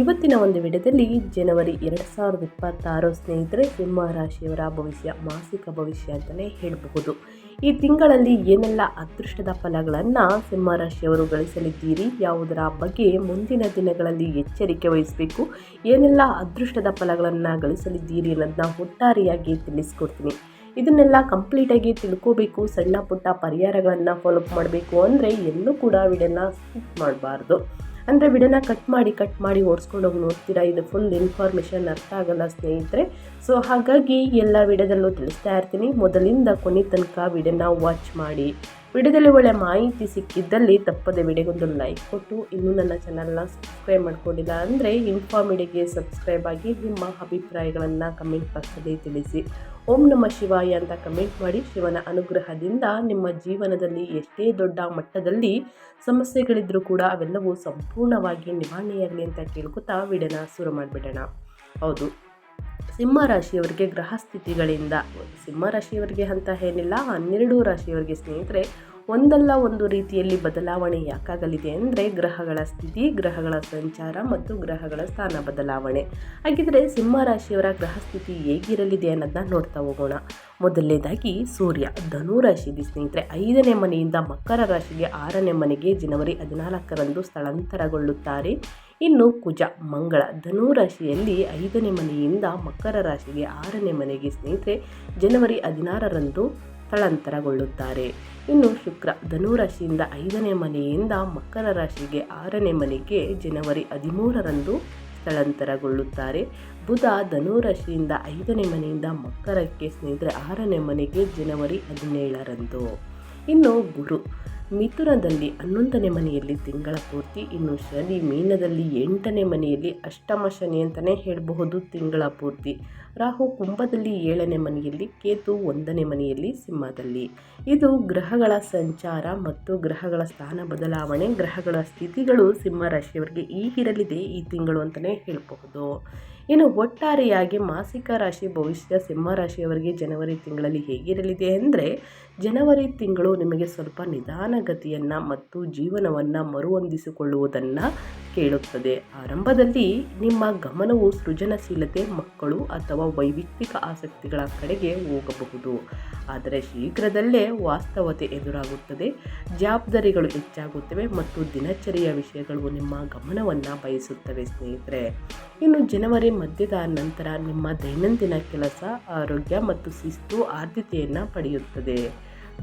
ಇವತ್ತಿನ ಒಂದು ವಿಡಿಯೋದಲ್ಲಿ ಜನವರಿ ಎರಡು ಸಾವಿರದ ಇಪ್ಪತ್ತಾರು ಸ್ನೇಹಿತರೆ, ಸಿಂಹ ರಾಶಿಯವರ ಭವಿಷ್ಯ, ಮಾಸಿಕ ಭವಿಷ್ಯ ಅಂತಲೇ ಹೇಳಬಹುದು. ಈ ತಿಂಗಳಲ್ಲಿ ಏನೆಲ್ಲ ಅದೃಷ್ಟದ ಫಲಗಳನ್ನು ಸಿಂಹ ರಾಶಿಯವರು ಗಳಿಸಲಿದ್ದೀರಿ, ಯಾವುದರ ಬಗ್ಗೆ ಮುಂದಿನ ದಿನಗಳಲ್ಲಿ ಎಚ್ಚರಿಕೆ ವಹಿಸಬೇಕು, ಏನೆಲ್ಲ ಅದೃಷ್ಟದ ಫಲಗಳನ್ನು ಗಳಿಸಲಿದ್ದೀರಿ ಅನ್ನೋದನ್ನ ಒಟ್ಟಾರೆಯಾಗಿ ತಿಳಿಸ್ಕೊಡ್ತೀನಿ. ಇದನ್ನೆಲ್ಲ ಕಂಪ್ಲೀಟಾಗಿ ತಿಳ್ಕೋಬೇಕು, ಸಣ್ಣ ಪುಟ್ಟ ಪರಿಹಾರಗಳನ್ನು ಫಾಲೋ ಮಾಡಬೇಕು ಅಂದರೆ ಎಲ್ಲೂ ಕೂಡ ವಿಡಿಯೋನ ಸ್ಕಿಪ್ ಮಾಡಬಾರ್ದು. ಅಂದರೆ ವಿಡಿಯೋನ ಕಟ್ ಮಾಡಿ ಕಟ್ ಮಾಡಿ ಓಡಿಸ್ಕೊಂಡು ಹೋಗಿ ನೋಡ್ತೀರಾ? ಇದು ಫುಲ್ ಇನ್ಫಾರ್ಮೇಷನ್ ಅರ್ಥ ಆಗಲ್ಲ ಸ್ನೇಹಿತರೆ. ಸೊ ಹಾಗಾಗಿ ಎಲ್ಲ ವಿಡಿಯೋದಲ್ಲೂ ತಿಳಿಸ್ತಾ ಇರ್ತೀನಿ. ಮೊದಲಿಂದ ಕೊನೆ ತನಕ ವಿಡಿಯೋನ ವಾಚ್ ಮಾಡಿ. ವಿಡಿಯೋದಲ್ಲಿ ಒಳ್ಳೆ ಮಾಹಿತಿ ಸಿಕ್ಕಿದ್ದಲ್ಲಿ ತಪ್ಪದೆ ವಿಡಿಯೋಗೊಂದು ಲೈಕ್ ಕೊಟ್ಟು, ಇನ್ನೂ ನನ್ನ ಚಾನಲ್ನ ಸಬ್ಸ್ಕ್ರೈಬ್ ಮಾಡ್ಕೊಂಡಿಲ್ಲ ಅಂದರೆ ಇನ್ಫಾರ್ಮಿಡಿಗೆ ಸಬ್ಸ್ಕ್ರೈಬ್ ಆಗಿ ನಿಮ್ಮ ಅಭಿಪ್ರಾಯಗಳನ್ನು ಕಮೆಂಟ್ ಬಾಕ್ಸಲ್ಲಿ ತಿಳಿಸಿ. ಓಂ ನಮ ಶಿವಾಯ ಅಂತ ಕಮೆಂಟ್ ಮಾಡಿ ಶಿವನ ಅನುಗ್ರಹದಿಂದ ನಿಮ್ಮ ಜೀವನದಲ್ಲಿ ಎಷ್ಟೇ ದೊಡ್ಡ ಮಟ್ಟದಲ್ಲಿ ಸಮಸ್ಯೆಗಳಿದ್ದರೂ ಕೂಡ ಅವೆಲ್ಲವೂ ಸಂಪೂರ್ಣವಾಗಿ ನಿವಾರಣೆಯಾಗಲಿ ಅಂತ ಕೇಳ್ಕೊತಾ ವಿಡಿಯೋನ ಶುರು ಮಾಡಿಬಿಡೋಣ. ಹೌದು, ಸಿಂಹ ರಾಶಿಯವರಿಗೆ ಗ್ರಹ ಸ್ಥಿತಿಗಳಿಂದ, ಸಿಂಹ ರಾಶಿಯವರಿಗೆ ಅಂತ ಏನಿಲ್ಲ, ಹನ್ನೆರಡು ರಾಶಿಯವರಿಗೆ ಸ್ನೇಹಿತರೆ ಒಂದಲ್ಲ ಒಂದು ರೀತಿಯಲ್ಲಿ ಬದಲಾವಣೆ ಯಾಕಾಗಲಿದೆ ಅಂದರೆ ಗ್ರಹಗಳ ಸ್ಥಿತಿ, ಗ್ರಹಗಳ ಸಂಚಾರ ಮತ್ತು ಗ್ರಹಗಳ ಸ್ಥಾನ ಬದಲಾವಣೆ. ಹಾಗಿದ್ರೆ ಸಿಂಹ ರಾಶಿಯವರ ಗ್ರಹ ಸ್ಥಿತಿ ಹೇಗಿರಲಿದೆ ಅನ್ನೋದನ್ನ ನೋಡ್ತಾ ಹೋಗೋಣ. ಮೊದಲನೇದಾಗಿ ಸೂರ್ಯ, ಧನು ಸ್ನೇಹಿತರೆ, ಐದನೇ ಮನೆಯಿಂದ ಮಕರ ರಾಶಿಗೆ ಆರನೇ ಮನೆಗೆ ಜನವರಿ ಹದಿನಾಲ್ಕರಂದು ಸ್ಥಳಾಂತರಗೊಳ್ಳುತ್ತಾರೆ. ಇನ್ನು ಕುಜ, ಮಂಗಳ, ಧನು ರಾಶಿಯಲ್ಲಿ ಐದನೇ ಮನೆಯಿಂದ ಮಕರ ರಾಶಿಗೆ ಆರನೇ ಮನೆಗೆ ಸ್ನೇಹಿತರೆ, ಜನವರಿ ಹದಿನಾರರಂದು ಸ್ಥಳಾಂತರಗೊಳ್ಳುತ್ತಾರೆ. ಇನ್ನು ಶುಕ್ರ ಧನುರಾಶಿಯಿಂದ ಐದನೇ ಮನೆಯಿಂದ ಮಕರ ರಾಶಿಗೆ ಆರನೇ ಮನೆಗೆ ಜನವರಿ ಹದಿಮೂರರಂದು ಸ್ಥಳಾಂತರಗೊಳ್ಳುತ್ತಾರೆ. ಬುಧ ಧನುರಾಶಿಯಿಂದ ಐದನೇ ಮನೆಯಿಂದ ಮಕರಕ್ಕೆ ಸ್ನೇಹಿತರೆ ಆರನೇ ಮನೆಗೆ ಜನವರಿ ಹದಿನೇಳರಂದು. ಇನ್ನು ಗುರು ಮಿಥುನದಲ್ಲಿ ಹನ್ನೊಂದನೇ ಮನೆಯಲ್ಲಿ ತಿಂಗಳ ಪೂರ್ತಿ, ಇನ್ನು ಶನಿ ಮೀನದಲ್ಲಿ ಎಂಟನೇ ಮನೆಯಲ್ಲಿ ಅಷ್ಟಮ ಶನಿ ಅಂತಲೇ ಹೇಳಬಹುದು ತಿಂಗಳ ಪೂರ್ತಿ. ರಾಹು ಕುಂಭದಲ್ಲಿ ಏಳನೇ ಮನೆಯಲ್ಲಿ, ಕೇತು ಒಂದನೇ ಮನೆಯಲ್ಲಿ ಸಿಂಹದಲ್ಲಿ. ಇದು ಗ್ರಹಗಳ ಸಂಚಾರ ಮತ್ತು ಗ್ರಹಗಳ ಸ್ಥಾನ ಬದಲಾವಣೆ, ಗ್ರಹಗಳ ಸ್ಥಿತಿಗಳು ಸಿಂಹ ರಾಶಿಯವರಿಗೆ ಈಗಿರಲಿದೆ ಈ ತಿಂಗಳು ಅಂತಲೇ ಹೇಳಬಹುದು. ಇನ್ನು ಒಟ್ಟಾರೆಯಾಗಿ ಮಾಸಿಕ ರಾಶಿ ಭವಿಷ್ಯ ಸಿಂಹ ರಾಶಿಯವರಿಗೆ ಜನವರಿ ತಿಂಗಳಲ್ಲಿ ಹೇಗಿರಲಿದೆ ಅಂದರೆ, ಜನವರಿ ತಿಂಗಳು ನಿಮಗೆ ಸ್ವಲ್ಪ ನಿಧಾನಗತಿಯನ್ನು ಮತ್ತು ಜೀವನವನ್ನು ಮರುಹೊಂದಿಸಿಕೊಳ್ಳುವುದನ್ನು ಕೇಳುತ್ತದೆ. ಆರಂಭದಲ್ಲಿ ನಿಮ್ಮ ಗಮನವು ಸೃಜನಶೀಲತೆ, ಮಕ್ಕಳು ಅಥವಾ ವೈಯಕ್ತಿಕ ಆಸಕ್ತಿಗಳ ಕಡೆಗೆ ಹೋಗಬಹುದು. ಆದರೆ ಶೀಘ್ರದಲ್ಲೇ ವಾಸ್ತವತೆ ಎದುರಾಗುತ್ತದೆ. ಜವಾಬ್ದಾರಿಗಳು ಹೆಚ್ಚಾಗುತ್ತವೆ ಮತ್ತು ದಿನಚರಿಯ ವಿಷಯಗಳು ನಿಮ್ಮ ಗಮನವನ್ನು ಬಯಸುತ್ತವೆ ಸ್ನೇಹಿತರೆ. ಇನ್ನು ಜನವರಿ ಮಧ್ಯದ ನಂತರ ನಿಮ್ಮ ದೈನಂದಿನ ಕೆಲಸ, ಆರೋಗ್ಯ ಮತ್ತು ಶಿಸ್ತು ಆದ್ಯತೆಯನ್ನು ಪಡೆಯುತ್ತದೆ.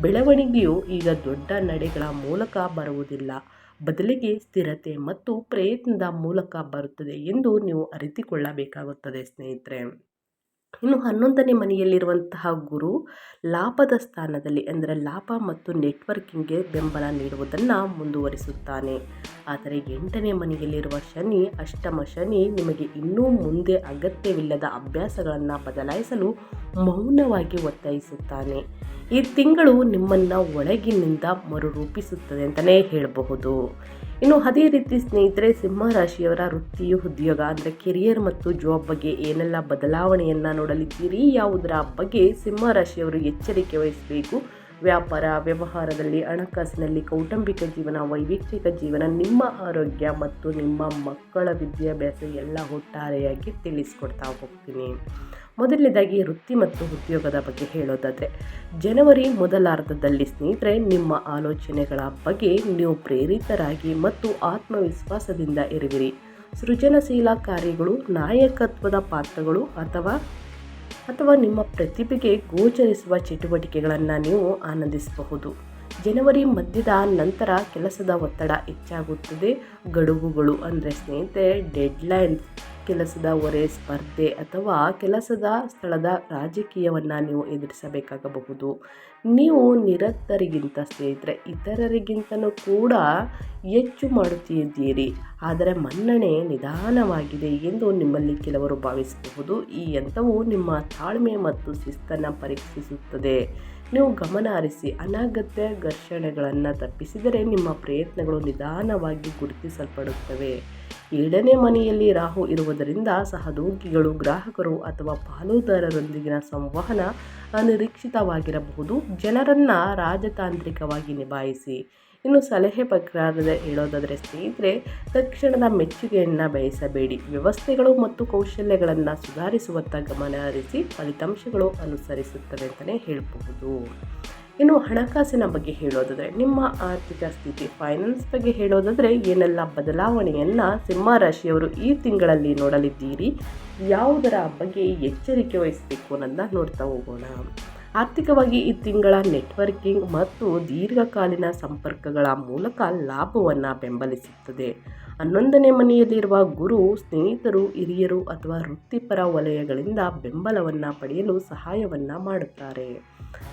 ಬೆಳವಣಿಗೆಯು ಈಗ ದೊಡ್ಡ ನಡೆಗಳ ಮೂಲಕ ಬರುವುದಿಲ್ಲ. ಬದಲಿಗೆ ಸ್ಥಿರತೆ ಮತ್ತು ಪ್ರಯತ್ನದ ಮೂಲಕ ಬರುತ್ತದೆ ಎಂದು ನೀವು ಅರಿತುಕೊಳ್ಳಬೇಕಾಗುತ್ತದೆ, ಸ್ನೇಹಿತರೆ. ಇನ್ನು ಹನ್ನೊಂದನೇ ಮನೆಯಲ್ಲಿರುವಂತಹ ಗುರು ಲಾಭದ ಸ್ಥಾನದಲ್ಲಿ, ಅಂದರೆ ಲಾಭ ಮತ್ತು ನೆಟ್ವರ್ಕಿಂಗ್ಗೆ ಬೆಂಬಲ ನೀಡುವುದನ್ನು ಮುಂದುವರಿಸುತ್ತಾನೆ. ಆದರೆ ಎಂಟನೇ ಮನೆಯಲ್ಲಿರುವ ಶನಿ, ಅಷ್ಟಮ ಶನಿ ನಿಮಗೆ ಇನ್ನೂ ಮುಂದೆ ಅಗತ್ಯವಿಲ್ಲದ ಅಭ್ಯಾಸಗಳನ್ನು ಬದಲಾಯಿಸಲು ಮೌನವಾಗಿ ಒತ್ತಾಯಿಸುತ್ತಾನೆ. ಈ ತಿಂಗಳು ನಿಮ್ಮನ್ನು ಒಳಗಿನಿಂದ ಮರುರೂಪಿಸುತ್ತದೆ ಅಂತಲೇ ಹೇಳಬಹುದು. ಇನ್ನು ಅದೇ ರೀತಿ ಸ್ನೇಹಿತರೆ, ಸಿಂಹ ರಾಶಿಯವರ ವೃತ್ತಿ ಉದ್ಯೋಗ ಅಂದರೆ ಕೆರಿಯರ್ ಮತ್ತು ಜಾಬ್ ಬಗ್ಗೆ ಏನೆಲ್ಲ ಬದಲಾವಣೆಯನ್ನು ನೋಡಲಿದ್ದೀರಿ ಯಾವುದರ ಬಗ್ಗೆ ಸಿಂಹ ರಾಶಿಯವರು ಎಚ್ಚರಿಕೆ ವಹಿಸಬೇಕು? ವ್ಯಾಪಾರ, ವ್ಯವಹಾರದಲ್ಲಿ ಹಣಕಾಸಿನಲ್ಲಿ ಕೌಟುಂಬಿಕ ಜೀವನ, ವೈಯಕ್ತಿಕ ಜೀವನ, ನಿಮ್ಮ ಆರೋಗ್ಯ ಮತ್ತು ನಿಮ್ಮ ಮಕ್ಕಳ ವಿದ್ಯಾಭ್ಯಾಸ ಎಲ್ಲ ಒಟ್ಟಾರೆಯಾಗಿ ತಿಳಿಸ್ಕೊಡ್ತಾ ಹೋಗ್ತೀನಿ. ಮೊದಲನೇದಾಗಿ ವೃತ್ತಿ ಮತ್ತು ಉದ್ಯೋಗದ ಬಗ್ಗೆ ಹೇಳೋದಾದರೆ, ಜನವರಿ ಮೊದಲಾರ್ಧದಲ್ಲಿ ಸ್ನೇಹಿತರೆ, ನಿಮ್ಮ ಆಲೋಚನೆಗಳ ಬಗ್ಗೆ ನೀವು ಪ್ರೇರಿತರಾಗಿ ಮತ್ತು ಆತ್ಮವಿಶ್ವಾಸದಿಂದ ಇರುವಿರಿ. ಸೃಜನಶೀಲ ಕಾರ್ಯಗಳು, ನಾಯಕತ್ವದ ಪಾತ್ರಗಳು ಅಥವಾ ಅಥವಾ ನಿಮ್ಮ ಪ್ರತಿಭೆಗೆ ಗೋಚರಿಸುವ ಚಟುವಟಿಕೆಗಳನ್ನು ನೀವು ಆನಂದಿಸಬಹುದು. ಜನವರಿ ಮಧ್ಯದ ನಂತರ ಕೆಲಸದ ಒತ್ತಡ ಹೆಚ್ಚಾಗುತ್ತದೆ. ಗಡುವುಗಳು ಅಂದರೆ ಸ್ನೇಹಿತರೆ ಡೆಡ್ಲೈನ್ಸ್ ಕೆಲಸದ ಹೊರೆ, ಸ್ಪರ್ಧೆ ಅಥವಾ ಕೆಲಸದ ಸ್ಥಳದ ರಾಜಕೀಯವನ್ನು ನೀವು ಎದುರಿಸಬೇಕಾಗಬಹುದು. ನೀವು ನಿರತರಿಗಿಂತ ಸ್ನೇಹಿತರೆ, ಇತರರಿಗಿಂತನೂ ಕೂಡ ಹೆಚ್ಚು ಮಾಡುತ್ತಿದ್ದೀರಿ. ಆದರೆ ಮನ್ನಣೆ ನಿಧಾನವಾಗಿದೆ ಎಂದು ನಿಮ್ಮಲ್ಲಿ ಕೆಲವರು ಭಾವಿಸಬಹುದು. ಈ ಯಂತ್ರವು ನಿಮ್ಮ ತಾಳ್ಮೆ ಮತ್ತು ಶಿಸ್ತನ್ನು ಪರೀಕ್ಷಿಸುತ್ತದೆ. ನೀವು ಗಮನ ಹರಿಸಿ ಅನಗತ್ಯ ಘರ್ಷಣೆಗಳನ್ನು ತಪ್ಪಿಸಿದರೆ ನಿಮ್ಮ ಪ್ರಯತ್ನಗಳು ನಿಧಾನವಾಗಿ ಗುರುತಿಸಲ್ಪಡುತ್ತವೆ. ಏಳನೇ ಮನೆಯಲ್ಲಿ ರಾಹು ಇರುವುದರಿಂದ ಸಹದೋಗಿಗಳು, ಗ್ರಾಹಕರು ಅಥವಾ ಪಾಲುದಾರರೊಂದಿಗಿನ ಸಂವಹನ ಅನಿರೀಕ್ಷಿತವಾಗಿರಬಹುದು. ಜನರನ್ನು ರಾಜತಾಂತ್ರಿಕವಾಗಿ ನಿಭಾಯಿಸಿ. ಇನ್ನು ಸಲಹೆ ಪ್ರಕಾರದ ಹೇಳೋದಾದರೆ, ಸ್ನೇಹಿತರೆ, ತಕ್ಷಣದ ಮೆಚ್ಚುಗೆಯನ್ನು ಬಯಸಬೇಡಿ. ವ್ಯವಸ್ಥೆಗಳು ಮತ್ತು ಕೌಶಲ್ಯಗಳನ್ನು ಸುಧಾರಿಸುವತ್ತ ಗಮನ ಹರಿಸಿ, ಫಲಿತಾಂಶಗಳು ಅನುಸರಿಸುತ್ತವೆ ಅಂತಲೇ ಹೇಳಬಹುದು. ಇನ್ನು ಹಣಕಾಸಿನ ಬಗ್ಗೆ ಹೇಳೋದಾದರೆ, ನಿಮ್ಮ ಆರ್ಥಿಕ ಸ್ಥಿತಿ ಫೈನಾನ್ಸ್ ಬಗ್ಗೆ ಹೇಳೋದಾದರೆ, ಏನೆಲ್ಲ ಬದಲಾವಣೆಯನ್ನು ಸಿಂಹ ರಾಶಿಯವರು ಈ ತಿಂಗಳಲ್ಲಿ ನೋಡಲಿದ್ದೀರಿ? ಯಾವುದರ ಬಗ್ಗೆ ಎಚ್ಚರಿಕೆ ವಹಿಸಬೇಕು ಅನ್ನೋದನ್ನ ನೋಡ್ತಾ ಹೋಗೋಣ. ಆರ್ಥಿಕವಾಗಿ ಈ ತಿಂಗಳ ನೆಟ್ವರ್ಕಿಂಗ್ ಮತ್ತು ದೀರ್ಘಕಾಲೀನ ಸಂಪರ್ಕಗಳ ಮೂಲಕ ಲಾಭವನ್ನು ಬೆಂಬಲಿಸುತ್ತದೆ. ಹನ್ನೊಂದನೇ ಮನೆಯಲ್ಲಿರುವ ಗುರು, ಸ್ನೇಹಿತರು, ಹಿರಿಯರು ಅಥವಾ ವೃತ್ತಿಪರ ವಲಯಗಳಿಂದ ಬೆಂಬಲವನ್ನು ಪಡೆಯಲು ಸಹಾಯವನ್ನು ಮಾಡುತ್ತಾರೆ.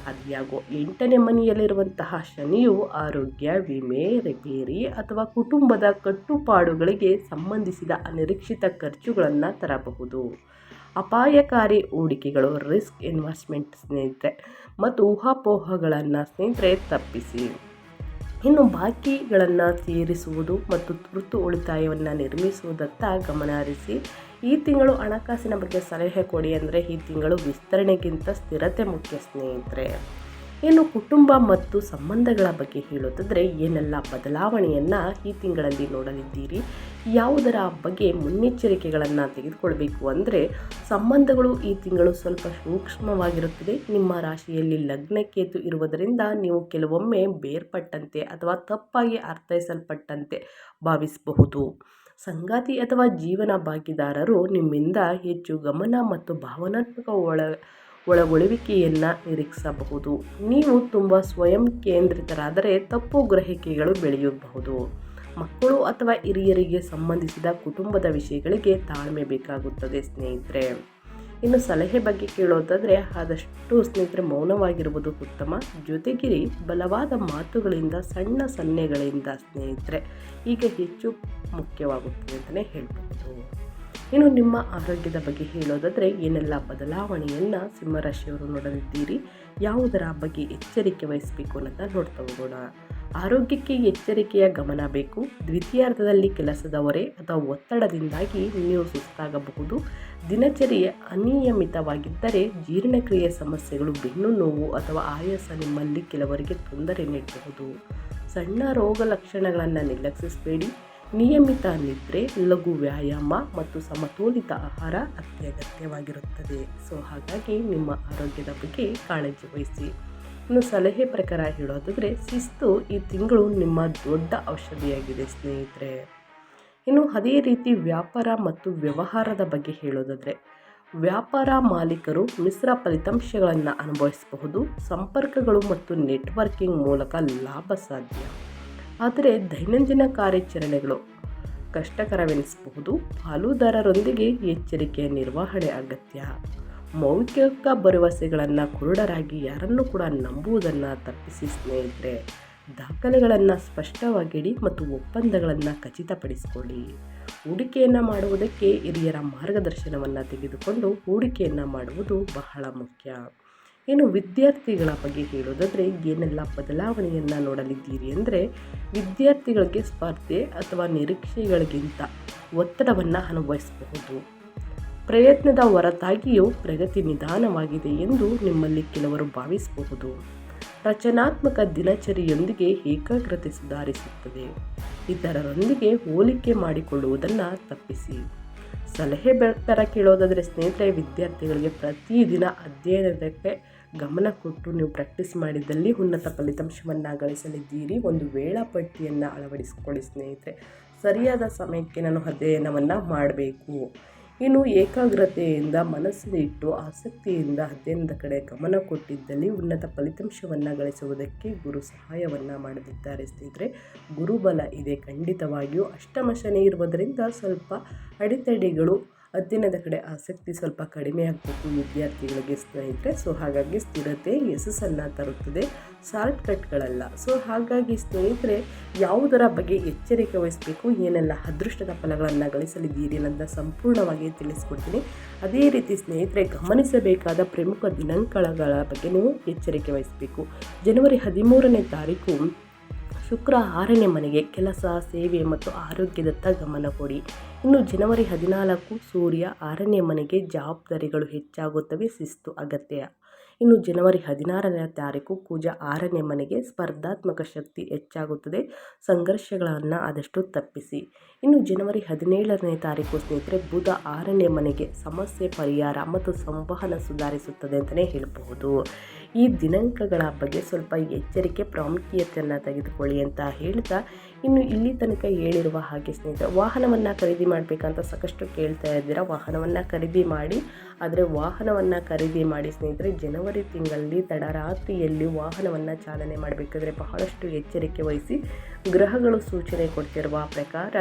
ಅದ್ಯಾಗೋ ಎಂಟನೇ ಮನೆಯಲ್ಲಿರುವಂತಹ ಶನಿಯು ಆರೋಗ್ಯ, ವಿಮೆ, ರಿಪೇರಿ ಅಥವಾ ಕುಟುಂಬದ ಕಟ್ಟುಪಾಡುಗಳಿಗೆ ಸಂಬಂಧಿಸಿದ ಅನಿರೀಕ್ಷಿತ ಖರ್ಚುಗಳನ್ನು ತರಬಹುದು. ಅಪಾಯಕಾರಿ ಹೂಡಿಕೆಗಳು, ರಿಸ್ಕ್ ಇನ್ವೆಸ್ಟ್ಮೆಂಟ್ ಸ್ನೇಹಿತರೆ ಮತ್ತು ಊಹಾಪೋಹಗಳನ್ನು ಸ್ನೇಹಿತರೆ ತಪ್ಪಿಸಿ. ಇನ್ನು ಬಾಕಿಗಳನ್ನು ಸೇರಿಸುವುದು ಮತ್ತು ತುರ್ತು ಉಳಿತಾಯವನ್ನು ನಿರ್ಮಿಸುವುದತ್ತ ಗಮನ ಹರಿಸಿ, ಈ ತಿಂಗಳು ಹಣಕಾಸಿನ ಬಗ್ಗೆ ಸಲಹೆ ಕೊಡಿ ಅಂದರೆ ಈ ತಿಂಗಳು ವಿಸ್ತರಣೆಗಿಂತ ಸ್ಥಿರತೆ ಮುಖ್ಯ ಸ್ನೇಹಿತರೆ. ಇನ್ನು ಕುಟುಂಬ ಮತ್ತು ಸಂಬಂಧಗಳ ಬಗ್ಗೆ ಹೇಳೋದಾದರೆ ಏನೆಲ್ಲ ಬದಲಾವಣೆಯನ್ನು ಈ ತಿಂಗಳಲ್ಲಿ ನೋಡಲಿದ್ದೀರಿ? ಯಾವುದರ ಬಗ್ಗೆ ಮುನ್ನೆಚ್ಚರಿಕೆಗಳನ್ನು ತೆಗೆದುಕೊಳ್ಬೇಕು ಅಂದರೆ ಸಂಬಂಧಗಳು ಈ ತಿಂಗಳು ಸ್ವಲ್ಪ ಸೂಕ್ಷ್ಮವಾಗಿರುತ್ತದೆ. ನಿಮ್ಮ ರಾಶಿಯಲ್ಲಿ ಲಗ್ನಕ್ಕೇತು ಇರುವುದರಿಂದ ನೀವು ಕೆಲವೊಮ್ಮೆ ಬೇರ್ಪಟ್ಟಂತೆ ಅಥವಾ ತಪ್ಪಾಗಿ ಅರ್ಥೈಸಲ್ಪಟ್ಟಂತೆ ಭಾವಿಸಬಹುದು. ಸಂಗಾತಿ ಅಥವಾ ಜೀವನ ಭಾಗಿದಾರರು ನಿಮ್ಮಿಂದ ಹೆಚ್ಚು ಗಮನ ಮತ್ತು ಭಾವನಾತ್ಮಕ ಒಳ ಒಳಗೊಳ್ಳುವಿಕೆಯನ್ನು ನಿರೀಕ್ಷಿಸಬಹುದು. ನೀವು ತುಂಬ ಸ್ವಯಂ ಕೇಂದ್ರಿತರಾದರೆ ತಪ್ಪು ಗ್ರಹಿಕೆಗಳು ಬೆಳೆಯಬಹುದು. ಮಕ್ಕಳು ಅಥವಾ ಹಿರಿಯರಿಗೆ ಸಂಬಂಧಿಸಿದ ಕುಟುಂಬದ ವಿಷಯಗಳಿಗೆ ತಾಳ್ಮೆ ಬೇಕಾಗುತ್ತದೆ, ಸ್ನೇಹಿತರೆ. ಇನ್ನು ಸಲಹೆ ಬಗ್ಗೆ ಕೇಳೋದಾದರೆ, ಆದಷ್ಟು ಸ್ನೇಹಿತರೆ, ಮೌನವಾಗಿರುವುದು ಉತ್ತಮ. ಜೊತೆಗಿರಿ, ಬಲವಾದ ಮಾತುಗಳಿಂದ, ಸಣ್ಣ ಸನ್ನೆಗಳಿಂದ, ಸ್ನೇಹಿತರೆ ಈಗ ಹೆಚ್ಚು ಮುಖ್ಯವಾಗುತ್ತದೆ ಅಂತಲೇ ಹೇಳ್ಬೋದು. ಇನ್ನು ನಿಮ್ಮ ಆರೋಗ್ಯದ ಬಗ್ಗೆ ಹೇಳೋದಾದರೆ ಏನೆಲ್ಲ ಬದಲಾವಣೆಯನ್ನು ಸಿಂಹರಾಶಿಯವರು ನೋಡಲಿದ್ದೀರಿ? ಯಾವುದರ ಬಗ್ಗೆ ಎಚ್ಚರಿಕೆ ವಹಿಸಬೇಕು ಅನ್ನೋದನ್ನು ನೋಡ್ತಾ ಹೋಗೋಣ. ಆರೋಗ್ಯಕ್ಕೆ ಎಚ್ಚರಿಕೆಯ ಗಮನ ಬೇಕು. ದ್ವಿತೀಯಾರ್ಧದಲ್ಲಿ ಕೆಲಸದವರೆ ಅಥವಾ ಒತ್ತಡದಿಂದಾಗಿ ನೀವು ಸುಸ್ತಾಗಬಹುದು. ದಿನಚರಿಯ ಅನಿಯಮಿತವಾಗಿದ್ದರೆ ಜೀರ್ಣಕ್ರಿಯೆ ಸಮಸ್ಯೆಗಳು, ಬೆನ್ನು ನೋವು ಅಥವಾ ಆಯಾಸ ನಿಮ್ಮಲ್ಲಿ ಕೆಲವರಿಗೆ ತೊಂದರೆ ನೀಡಬಹುದು. ಸಣ್ಣ ರೋಗ ಲಕ್ಷಣಗಳನ್ನು ನಿರ್ಲಕ್ಷಿಸಬೇಡಿ. ನಿಯಮಿತ ನಿದ್ರೆ, ಲಘು ವ್ಯಾಯಾಮ ಮತ್ತು ಸಮತೋಲಿತ ಆಹಾರ ಅತ್ಯಗತ್ಯವಾಗಿರುತ್ತದೆ. ಸೊ, ಹಾಗಾಗಿ ನಿಮ್ಮ ಆರೋಗ್ಯದ ಬಗ್ಗೆ ಕಾಳಜಿ ವಹಿಸಿ. ಇನ್ನು ಸಲಹೆ ಪ್ರಕಾರ ಹೇಳೋದಾದರೆ, ಶಿಸ್ತು ಈ ತಿಂಗಳು ನಿಮ್ಮ ದೊಡ್ಡ ಔಷಧಿಯಾಗಿದೆ, ಸ್ನೇಹಿತರೆ. ಇನ್ನು ಅದೇ ರೀತಿ ವ್ಯಾಪಾರ ಮತ್ತು ವ್ಯವಹಾರದ ಬಗ್ಗೆ ಹೇಳೋದಾದರೆ, ವ್ಯಾಪಾರ ಮಾಲೀಕರು ಮಿಶ್ರ ಫಲಿತಾಂಶಗಳನ್ನು ಅನುಭವಿಸಬಹುದು. ಸಂಪರ್ಕಗಳು ಮತ್ತು ನೆಟ್ವರ್ಕಿಂಗ್ ಮೂಲಕ ಲಾಭ ಸಾಧ್ಯ. ಆದರೆ ದೈನಂದಿನ ಕಾರ್ಯಾಚರಣೆಗಳು ಕಷ್ಟಕರವೆನಿಸಬಹುದು. ಪಾಲುದಾರರೊಂದಿಗೆ ಎಚ್ಚರಿಕೆಯ ನಿರ್ವಹಣೆ ಅಗತ್ಯ. ಮೌಖಿಕ ಭರವಸೆಗಳನ್ನು ಕುರುಡರಾಗಿ ಯಾರನ್ನು ಕೂಡ ನಂಬುವುದನ್ನು ತಪ್ಪಿಸಿ ಸ್ನೇಹಿತರೆ, ದಾಖಲೆಗಳನ್ನು ಸ್ಪಷ್ಟವಾಗಿಡಿ ಮತ್ತು ಒಪ್ಪಂದಗಳನ್ನು ಖಚಿತಪಡಿಸಿಕೊಳ್ಳಿ. ಹೂಡಿಕೆಯನ್ನು ಮಾಡುವುದಕ್ಕೆ ಹಿರಿಯರ ಮಾರ್ಗದರ್ಶನವನ್ನು ತೆಗೆದುಕೊಂಡು ಹೂಡಿಕೆಯನ್ನು ಮಾಡುವುದು ಬಹಳ ಮುಖ್ಯ. ಇನ್ನು ವಿದ್ಯಾರ್ಥಿಗಳ ಬಗ್ಗೆ ಹೇಳೋದಾದರೆ ಏನೆಲ್ಲ ಬದಲಾವಣೆಯನ್ನು ನೋಡಲಿದ್ದೀರಿ ಅಂದರೆ ವಿದ್ಯಾರ್ಥಿಗಳಿಗೆ ಸ್ಪರ್ಧೆ ಅಥವಾ ನಿರೀಕ್ಷೆಗಳಿಗಿಂತ ಒತ್ತಡವನ್ನು ಅನುಭವಿಸಬಹುದು. ಪ್ರಯತ್ನದ ಹೊರತಾಗಿಯೂ ಪ್ರಗತಿ ನಿಧಾನವಾಗಿದೆ ಎಂದು ನಿಮ್ಮಲ್ಲಿ ಕೆಲವರು ಭಾವಿಸಬಹುದು. ರಚನಾತ್ಮಕ ದಿನಚರಿಯೊಂದಿಗೆ ಏಕಾಗ್ರತೆ ಸುಧಾರಿಸುತ್ತದೆ. ಇತರರೊಂದಿಗೆ ಹೋಲಿಕೆ ಮಾಡಿಕೊಳ್ಳುವುದನ್ನು ತಪ್ಪಿಸಿ. ಸಲಹೆ ಬೆಳತರ ಕೇಳೋದಾದರೆ ಸ್ನೇಹಿತರೆ, ವಿದ್ಯಾರ್ಥಿಗಳಿಗೆ ಪ್ರತಿದಿನ ಅಧ್ಯಯನಕ್ಕೆ ಗಮನ ಕೊಟ್ಟು ನೀವು ಪ್ರಾಕ್ಟೀಸ್ ಮಾಡಿದಲ್ಲಿ ಉನ್ನತ ಫಲಿತಾಂಶವನ್ನು ಗಳಿಸಲಿದ್ದೀರಿ. ಒಂದು ವೇಳಾಪಟ್ಟಿಯನ್ನು ಅಳವಡಿಸಿಕೊಳ್ಳಿ ಸ್ನೇಹಿತರೆ. ಸರಿಯಾದ ಸಮಯಕ್ಕೆ ನಾನು ಅಧ್ಯಯನವನ್ನು ಮಾಡಬೇಕು. ಇನ್ನು ಏಕಾಗ್ರತೆಯಿಂದ ಮನಸ್ಸಿನಿಟ್ಟು ಆಸಕ್ತಿಯಿಂದ ಅಧ್ಯಯನದ ಕಡೆ ಗಮನ ಕೊಟ್ಟಿದ್ದಲ್ಲಿ ಉನ್ನತ ಫಲಿತಾಂಶವನ್ನು ಗಳಿಸುವುದಕ್ಕೆ ಗುರು ಸಹಾಯವನ್ನು ಮಾಡಲಿದ್ದಾರೆ ಸ್ನೇಹಿತರೆ. ಗುರುಬಲ ಇದೆ ಖಂಡಿತವಾಗಿಯೂ. ಅಷ್ಟಮ ಶನಿ ಇರುವುದರಿಂದ ಸ್ವಲ್ಪ ಅಡೆತಡೆಗಳು ಅಧ್ಯಯನದ ಕಡೆ ಆಸಕ್ತಿ ಸ್ವಲ್ಪ ಕಡಿಮೆ ಆಗಬೇಕು ವಿದ್ಯಾರ್ಥಿಗಳಿಗೆ ಸ್ನೇಹಿತರೆ. ಸೊ ಹಾಗಾಗಿ ಸ್ಥಿರತೆ ಯಶಸ್ಸನ್ನು ತರುತ್ತದೆ, ಶಾರ್ಟ್ ಕಟ್ಗಳಲ್ಲ. ಸೊ ಹಾಗಾಗಿ ಸ್ನೇಹಿತರೆ, ಯಾವುದರ ಬಗ್ಗೆ ಎಚ್ಚರಿಕೆ ವಹಿಸಬೇಕು, ಏನೆಲ್ಲ ಅದೃಷ್ಟದ ಫಲಗಳನ್ನು ಗಳಿಸಲಿದ್ದೀರಿ ಅಂತ ಸಂಪೂರ್ಣವಾಗಿ ತಿಳಿಸ್ಕೊಡ್ತೀನಿ. ಅದೇ ರೀತಿ ಸ್ನೇಹಿತರೆ, ಗಮನಿಸಬೇಕಾದ ಪ್ರಮುಖ ದಿನಾಂಕಗಳ ಬಗ್ಗೆ ನೀವು ಎಚ್ಚರಿಕೆ ವಹಿಸಬೇಕು. ಜನವರಿ ಹದಿಮೂರನೇ ತಾರೀಕು ಶುಕ್ರ ಆರನೇ ಮನೆಗೆ ಕೆಲಸ, ಸೇವೆ ಮತ್ತು ಆರೋಗ್ಯದತ್ತ ಗಮನ ಕೊಡಿ. ಇನ್ನು ಜನವರಿ ಹದಿನಾಲ್ಕು ಸೂರ್ಯ ಆರನೇ ಮನೆಗೆ ಜವಾಬ್ದಾರಿಗಳು ಹೆಚ್ಚಾಗುತ್ತವೆ, ಶಿಸ್ತು ಅಗತ್ಯ. ಇನ್ನು ಜನವರಿ ಹದಿನಾರನೇ ತಾರೀಕು ಕುಜ ಆರನೇ ಮನೆಗೆ ಸ್ಪರ್ಧಾತ್ಮಕ ಶಕ್ತಿ ಹೆಚ್ಚಾಗುತ್ತದೆ. ಸಂಘರ್ಷಗಳನ್ನು ಆದಷ್ಟು ತಪ್ಪಿಸಿ. ಇನ್ನು ಜನವರಿ ಹದಿನೇಳನೇ ತಾರೀಕು ಸ್ನೇಹಿತರೆ, ಬುಧ ಆರನೇ ಮನೆಗೆ ಸಮಸ್ಯೆ ಪರಿಹಾರ ಮತ್ತು ಸಂವಹನ ಸುಧಾರಿಸುತ್ತದೆ ಅಂತಲೇ ಹೇಳಬಹುದು. ಈ ದಿನಾಂಕಗಳ ಬಗ್ಗೆ ಸ್ವಲ್ಪ ಎಚ್ಚರಿಕೆ, ಪ್ರಾಮುಖ್ಯತೆಯನ್ನು ತೆಗೆದುಕೊಳ್ಳಿ ಅಂತ ಹೇಳ್ತಾ ಇನ್ನು ಇಲ್ಲಿ ತನಕ ಹೇಳಿರುವ ಹಾಗೆ ಸ್ನೇಹಿತರೆ, ವಾಹನವನ್ನು ಖರೀದಿ ಮಾಡಬೇಕಂತ ಸಾಕಷ್ಟು ಕೇಳ್ತಾ ಇದ್ದೀರಾ? ವಾಹನವನ್ನು ಖರೀದಿ ಮಾಡಿ, ಆದರೆ ವಾಹನವನ್ನು ಖರೀದಿ ಮಾಡಿ ಸ್ನೇಹಿತರೆ, ಜನವರಿ ತಿಂಗಳಲ್ಲಿ ತಡರಾತ್ರಿಯಲ್ಲಿ ವಾಹನವನ್ನು ಚಾಲನೆ ಮಾಡಬೇಕಾದ್ರೆ ಬಹಳಷ್ಟು ಎಚ್ಚರಿಕೆ ವಹಿಸಿ ಗ್ರಹಗಳು ಸೂಚನೆ ಕೊಡ್ತಿರುವ ಪ್ರಕಾರ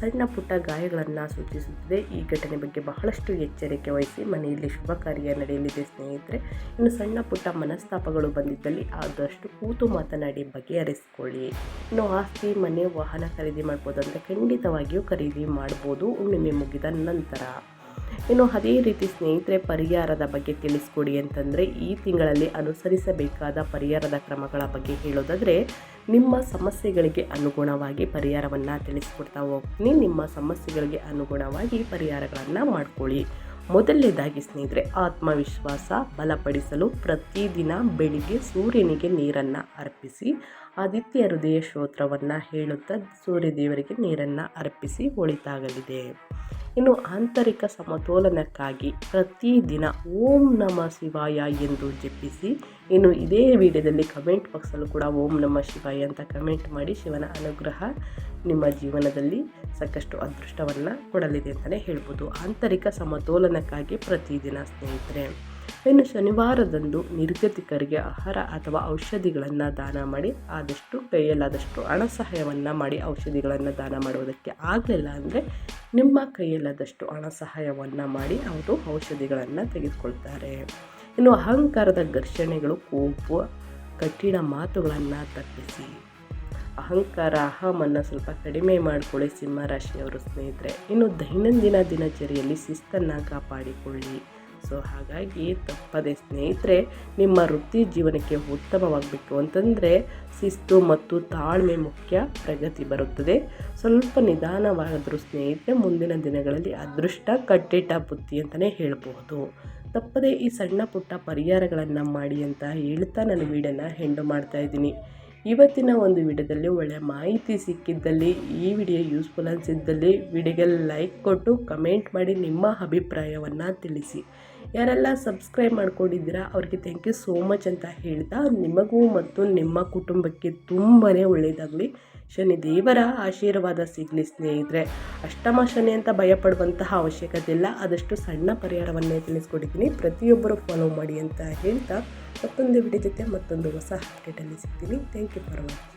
ಸಣ್ಣ ಪುಟ್ಟ ಗಾಯಗಳನ್ನು ಸೂಚಿಸುತ್ತದೆ. ಈ ಘಟನೆ ಬಗ್ಗೆ ಬಹಳಷ್ಟು ಎಚ್ಚರಿಕೆ ವಹಿಸಿ ಮನೆಯಲ್ಲಿ ಶುಭ ಕಾರ್ಯ ನಡೆಯಲಿದೆ ಸ್ನೇಹಿತರೆ. ಇನ್ನು ಸಣ್ಣ ಪುಟ್ಟ ಮನಸ್ತಾಪಗಳು ಬಂದಿದ್ದಲ್ಲಿ ಆದಷ್ಟು ಕೂತು ಮಾತನಾಡಿ ಬಗೆಹರಿಸಿಕೊಳ್ಳಿ. ಇನ್ನು ಆಸ್ತಿ, ಮನೆ, ವಾಹನ ಖರೀದಿ ಮಾಡ್ಬೋದು ಅಂದರೆ ಖಂಡಿತವಾಗಿಯೂ ಖರೀದಿ ಮಾಡ್ಬೋದು. ಹುಣ್ಣಿಮೆ ಮುಗಿದ ನಂತರ ಇನ್ನು ಅದೇ ರೀತಿ ಸ್ನೇಹಿತರೆ, ಪರಿಹಾರದ ಬಗ್ಗೆ ತಿಳಿಸ್ಕೊಡಿ ಅಂತಂದರೆ, ಈ ತಿಂಗಳಲ್ಲಿ ಅನುಸರಿಸಬೇಕಾದ ಪರಿಹಾರದ ಕ್ರಮಗಳ ಬಗ್ಗೆ ಹೇಳೋದಾದರೆ, ನಿಮ್ಮ ಸಮಸ್ಯೆಗಳಿಗೆ ಅನುಗುಣವಾಗಿ ಪರಿಹಾರವನ್ನು ತಿಳಿಸ್ಕೊಡ್ತಾ ಹೋಗ್ತೀನಿ. ನಿಮ್ಮ ಸಮಸ್ಯೆಗಳಿಗೆ ಅನುಗುಣವಾಗಿ ಪರಿಹಾರಗಳನ್ನು ಮಾಡ್ಕೊಳ್ಳಿ. ಮೊದಲನೇದಾಗಿ ಸ್ನೇಹಿತರೆ, ಆತ್ಮವಿಶ್ವಾಸ ಬಲಪಡಿಸಲು ಪ್ರತಿದಿನ ಬೆಳಿಗ್ಗೆ ಸೂರ್ಯನಿಗೆ ನೀರನ್ನು ಅರ್ಪಿಸಿ, ಆದಿತ್ಯ ಹೃದಯ ಶ್ರೋತ್ರವನ್ನು ಹೇಳುತ್ತಾ ಸೂರ್ಯದೇವರಿಗೆ ನೀರನ್ನು ಅರ್ಪಿಸಿ ಒಳಿತಾಗಲಿದೆ. ಇನ್ನು ಆಂತರಿಕ ಸಮತೋಲನಕ್ಕಾಗಿ ಪ್ರತಿದಿನ ಓಂ ನಮ ಶಿವಾಯ ಎಂದು ಜಪಿಸಿ, ಇನ್ನು ಇದೇ ವಿಡಿಯೋದಲ್ಲಿ ಕಮೆಂಟ್ ಬಾಕ್ಸಲ್ಲೂ ಕೂಡ ಓಂ ನಮ ಶಿವಾಯ ಅಂತ ಕಮೆಂಟ್ ಮಾಡಿ ಶಿವನ ಅನುಗ್ರಹ ನಿಮ್ಮ ಜೀವನದಲ್ಲಿ ಸಾಕಷ್ಟು ಅದೃಷ್ಟವನ್ನು ಕೊಡಲಿದೆ ಅಂತಲೇ ಹೇಳ್ಬೋದು. ಆಂತರಿಕ ಸಮತೋಲನಕ್ಕಾಗಿ ಪ್ರತಿದಿನ ಸ್ನೇಹಿತರೆ, ಇನ್ನು ಶನಿವಾರದಂದು ನಿರ್ಗತಿಕರಿಗೆ ಆಹಾರ ಅಥವಾ ಔಷಧಿಗಳನ್ನು ದಾನ ಮಾಡಿ, ಆದಷ್ಟು ಕೈಯಲ್ಲಾದಷ್ಟು ಹಣ ಸಹಾಯವನ್ನು ಮಾಡಿ ಔಷಧಿಗಳನ್ನು ದಾನ ಮಾಡುವುದಕ್ಕೆ ಆಗಲಿಲ್ಲ ಅಂದರೆ ನಿಮ್ಮ ಕೈಯಲ್ಲಾದಷ್ಟು ಹಣ ಸಹಾಯವನ್ನು ಮಾಡಿ ಅವರು ಔಷಧಿಗಳನ್ನು ತೆಗೆದುಕೊಳ್ತಾರೆ. ಇನ್ನು ಅಹಂಕಾರದ ಘರ್ಷಣೆಗಳು, ಕೋಪ, ಕಠಿಣ ಮಾತುಗಳನ್ನು ತಪ್ಪಿಸಿ. ಅಹಂಕಾರ ಅಹಮನ್ನು ಸ್ವಲ್ಪ ಕಡಿಮೆ ಮಾಡಿಕೊಳ್ಳಿ ಸಿಂಹರಾಶಿಯವರು ಸ್ನೇಹಿತರೆ. ಇನ್ನು ದೈನಂದಿನ ದಿನಚರಿಯಲ್ಲಿ ಶಿಸ್ತನ್ನು ಕಾಪಾಡಿಕೊಳ್ಳಿ. ಸೊ ಹಾಗಾಗಿ ತಪ್ಪದೆ ಸ್ನೇಹಿತರೆ, ನಿಮ್ಮ ವೃತ್ತಿ ಜೀವನಕ್ಕೆ ಉತ್ತಮವಾಗಬೇಕು ಅಂತಂದರೆ ಶಿಸ್ತು ಮತ್ತು ತಾಳ್ಮೆ ಮುಖ್ಯ ಪ್ರಗತಿ ಬರುತ್ತದೆ. ಸ್ವಲ್ಪ ನಿಧಾನವಾದರೂ ಸ್ನೇಹಿತರೆ, ಮುಂದಿನ ದಿನಗಳಲ್ಲಿ ಅದೃಷ್ಟ, ಕಟ್ಟಿಟ್ಟ ಬುದ್ಧಿ ಅಂತಲೇ ಹೇಳ್ಬೋದು ತಪ್ಪದೆ ಈ ಸಣ್ಣ ಪುಟ್ಟ ಪರಿಹಾರಗಳನ್ನು ಮಾಡಿ ಅಂತ ಹೇಳ್ತಾ ನಾನು ವೀಡಿಯೋನ ಹೆಂಡು ಮಾಡ್ತಾ ಇದ್ದೀನಿ. ಇವತ್ತಿನ ಒಂದು ವಿಡಿಯೋದಲ್ಲಿ ಒಳ್ಳೆಯ ಮಾಹಿತಿ ಸಿಕ್ಕಿದ್ದಲ್ಲಿ, ಈ ವಿಡಿಯೋ ಯೂಸ್ಫುಲ್ ಅನಿಸಿದ್ದಲ್ಲಿ ವಿಡಿಯೋಗೆ ಲೈಕ್ ಕೊಟ್ಟು ಕಮೆಂಟ್ ಮಾಡಿ ನಿಮ್ಮ ಅಭಿಪ್ರಾಯವನ್ನು ತಿಳಿಸಿ. ಯಾರೆಲ್ಲ ಸಬ್ಸ್ಕ್ರೈಬ್ ಮಾಡ್ಕೊಂಡಿದ್ದೀರಾ, ಅವ್ರಿಗೆ ಥ್ಯಾಂಕ್ ಯು ಸೋ ಮಚ್ ಅಂತ ಹೇಳ್ತಾ ನಿಮಗೂ ಮತ್ತು ನಿಮ್ಮ ಕುಟುಂಬಕ್ಕೆ ತುಂಬಾ ಒಳ್ಳೆಯದಾಗಲಿ ಶನಿ ದೇವರ ಆಶೀರ್ವಾದ ಸಿಗಲಿ ಸ್ನೇಹಿತರೆ. ಅಷ್ಟಮ ಶನಿ ಅಂತ ಭಯಪಡುವಂತಹ ಅವಶ್ಯಕತೆ ಇಲ್ಲ. ಆದಷ್ಟು ಸಣ್ಣ ಪರಿಹಾರವನ್ನೇ ತಿಳಿಸ್ಕೊಡಿದ್ದೀನಿ ಪ್ರತಿಯೊಬ್ಬರು ಫಾಲೋ ಮಾಡಿ ಅಂತ ಹೇಳ್ತಾ ಮತ್ತೊಂದು ವಿಡಿಯೋ ಜೊತೆ ಮತ್ತೊಂದು ಹೊಸ ಅಪ್ಡೇಟಲ್ಲಿ ಸಿಗ್ತೀನಿ. Thank you for watching